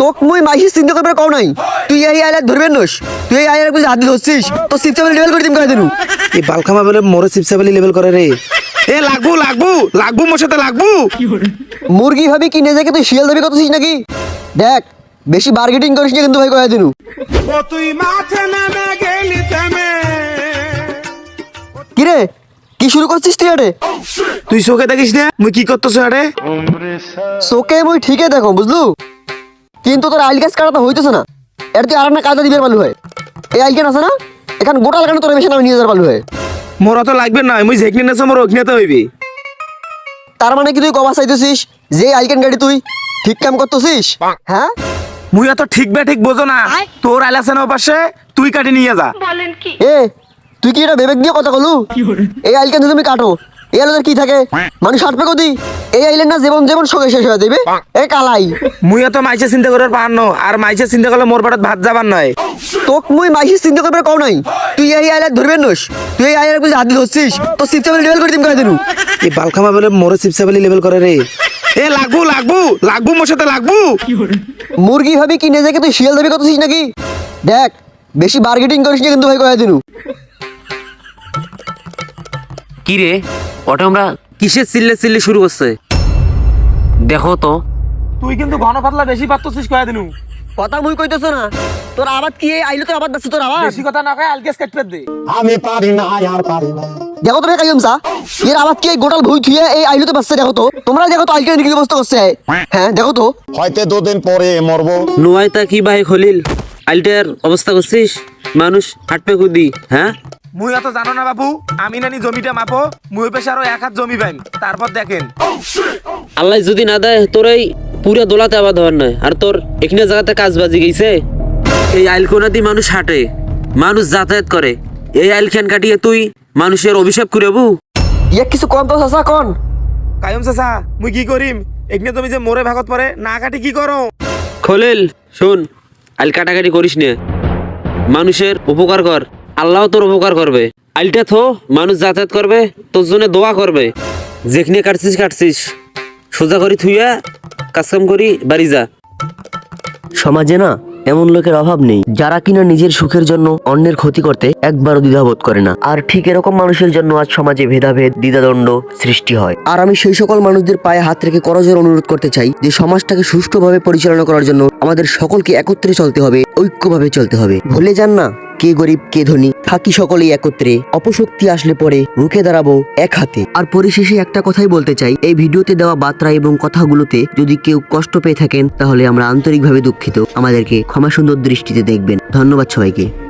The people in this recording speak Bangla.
তোক মুই মাইসি চিন্তা করবে কও নাই। তুই এই আইলার ধরবেন নস। তুই এই আইলার বুঝে হাত দিয়ে ধরছিস। তো সিপটা লেভেল করে দিম কয়ে দিনু। এই বালখামা বলে মোরে চিপসাবালি লেভেল করে রে। এ লাগবু লাগবু লাগবু মোর সাথে লাগবু। মুরগি ভাবি কিনে যাকে তুই শিয়াল দাবি করতেছিস নাকি? দেখ বেশি বার্গেটিং করিস না কিন্তু ভাই কয়ে দিনু। ও তুই মাঠে নেমে গেলি থেমে কিরে কি শুরু করছিস তুই আরে? তুই চোখে দেখিস না? মুই কি করতেছ আরে? চোখে মুই ঠিকই দেখো বুঝলু? কিন্তু তোর আইল গাছ কাটা তো হইতেছে না। এর তুই আর না কাজা দিবের পালু হয়। এই আইল কেন আছে না? এখান গোটা লাগানো তোর বেশি নামে নিয়ে যাওয়ার পালু হয়। মোর অত লাগবে না মুই যেখানে নেছো মোর ওখানে হইবি। তার মানে কি তুই কবা চাইতেছিস? যে আইলকেন গাড়ি তুই? ঠিক কাম করতেছিস? হ্যাঁ? মুই অত ঠিক বে ঠিক বোঝো না। তোর আইলাসেন পাশে তুই কাটি নিয়ে যা। বলেন কি? এ তুই কি এটা বিবেক দিয়ে কথা বলু এই আইলকেন যদি তুমি কাটো? এই আইলের কি থাকে? মানুষ হাঁটবে কদি? এই আইলের না জীবন জীবন সঙ্গে শেষ হয়ে দেবে এ কালাই। মুই অত মাইসে চিন্তা করার পার ন আর মাইসে চিন্তা করলে মোর পাটাত ভাত যাবার নয়। তোক মুই মাইসি চিন্তা করবে কও নাই? তুই এই আইলার ধরবেন নস? তুই এই আইলার বুঝে হাত দিয়ে ধরছিস? তো সিপটা লেভেল করে দিম কয়ে দিনু? এই বালখামা বলে মোরে চিপসাবালি লেভেল করে রে। এ লাগবু লাগবু লাগবু মোর সাথে লাগবু। মুরগি ভাবি কিনে যাকে তুই শিয়াল দাবি করতেছিস নাকি? দেখ বেশি বার্গেটিং করিস না কিন্তু ভাই কয়ে দিনু? কি রে? ওটা আমরা কিসের চিল্লে চিল্লে শুরু করছে? দেখো তো। তুই কিন্তু ঘন পাতলা বেশি পারতেছিস কয়া দিনু কথা মুই কইতেছ না। তোর আবাদ কি? আইলো তোর আবাদ যাচ্ছে তোর আবাদ। বেশি কথা না কয় আলগেস কেটে দে আমি পারি না আর পারি না। দেখো তো কাইম সা এর আবাদ কি? গোটাল ভুই থুয়ে এই আইলো তো বাচ্চা দেখো তো। তোমরা দেখো তো আইলকে নিয়ে বসতে করছে। হ্যাঁ দেখো তো। হয়তো দুদিন পরে মরবো। নোয়াই তা কি ভাই খলিল? আইলটার অবস্থা করছিস? মানুষ হাঁটপে কুদি হ্যাঁ? মুই অত জানো না বাবু আমি নানি জমিটা মাপো মুই পেশে আরও এক হাত জমি পাইম তারপর দেখেন। আল্লাহ যদি না দেয় তোর এই পুরো দোলাতে আবাদ হওয়ার নয় আর তোর এখানে জায়গাতে কাজ বাজি গেছে। এই আইল কোনাদি মানুষ হাঁটে মানুষ যাতায়াত করে এই আইল খান কাটিয়ে তুই মানুষের অভিশাপ করেবু ইয়ে কিছু কম তো চাচা কোন। কায়ম চাচা মুই কি করিম এখানে তুমি যে মোরে ভাগত পরে না কাটি কি করো খলিল শুন আইল কাটাকাটি করিস নে? মানুষের উপকার কর। আল্লাহ তোর উপকার করবে। আইলটা থো, মানুষ যাতায়াত করবে, তোর জন্য দোয়া করবে। যেখানে কাটছিস কাটছিস। সোজা করি থুইয়া কাজকাম করি, বাড়ি যা। সমাজে না এমন লোকের অভাব নেই, যারা কিনা নিজের সুখের জন্য অন্যের ক্ষতি করতে একবারও দ্বিধাবোধ করে না। আর ঠিক এরকম মানুষের জন্য আজ সমাজে ভেদাভেদ দ্বিধাদণ্ড সৃষ্টি হয়। আর আমি সেই সকল মানুষদের পায়ে হাত রেখে করজোর অনুরোধ করতে চাই যে সমাজটাকে সুষ্ঠুভাবে পরিচালনা করার জন্য আমাদের সকলকে একত্রে চলতে হবে, ঐক্যভাবে চলতে হবে। ভুলে যান না, কে গরিব, কে ধনী থাকি সকলেই একত্রে, অপশক্তি আসলে পরে রুখে দাঁড়াবো এক হাতে। আর পরিশেষে একটা কথাই বলতে চাই, এই ভিডিওতে দেওয়া বার্তা এবং কথাগুলোতে যদি কেউ কষ্ট পেয়ে থাকেন, তাহলে আমরা আন্তরিকভাবে দুঃখিত। আমাদেরকে ক্ষমা সুন্দর দৃষ্টিতে দেখবেন। ধন্যবাদ সবাইকে।